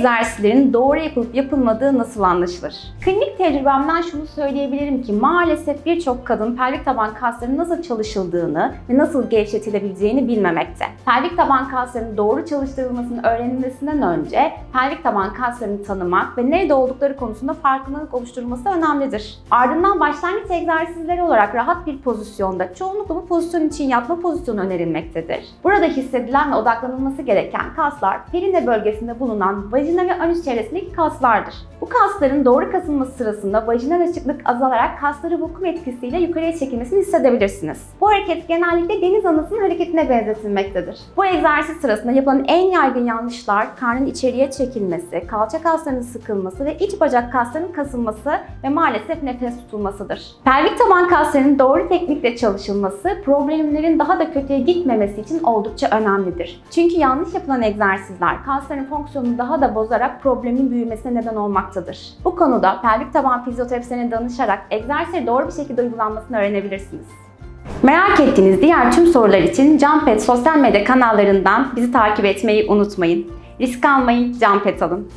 egzersizlerin doğru yapılıp yapılmadığı nasıl anlaşılır? Klinik tecrübemden şunu söyleyebilirim ki maalesef birçok kadın pelvik taban kaslarının nasıl çalışıldığını ve nasıl gevşetilebileceğini bilmemekte. Pelvik taban kaslarının doğru çalıştırılmasının öğrenilmesinden önce pelvik taban kaslarını tanımak ve nerede oldukları konusunda farkındalık oluşturulması önemlidir. Ardından başlangıç egzersizleri olarak rahat bir pozisyonda çoğunlukla bu pozisyon için yatma pozisyonu önerilmektedir. Burada hissedilen ve odaklanılması gereken kaslar perine bölgesinde bulunan vajina ve anüs çevresindeki kaslardır. Bu kasların doğru kasılması sırasında vajinal açıklık azalarak kasları vakum etkisiyle yukarıya çekilmesini hissedebilirsiniz. Bu hareket genellikle deniz anasının hareketine benzetilmektedir. Bu egzersiz sırasında yapılan en yaygın yanlışlar karnın içeriye çekilmesi, kalça kaslarının sıkılması ve iç bacak kaslarının kasılması ve maalesef nefes tutulmasıdır. Pelvik taban kaslarının doğru teknikle çalışılması problemlerin daha da kötüye gitmemesi için oldukça önemlidir. Çünkü yanlış yapılan egzersizler kasların fonksiyonunu daha da bozarak problemin büyümesine neden olmaktadır. Bu konuda pelvik taban fizyoterapistlerine danışarak egzersizi doğru bir şekilde uygulanmasını öğrenebilirsiniz. Merak ettiğiniz diğer tüm sorular için Jumpet sosyal medya kanallarından bizi takip etmeyi unutmayın. Risk almayın, Jumpet alın.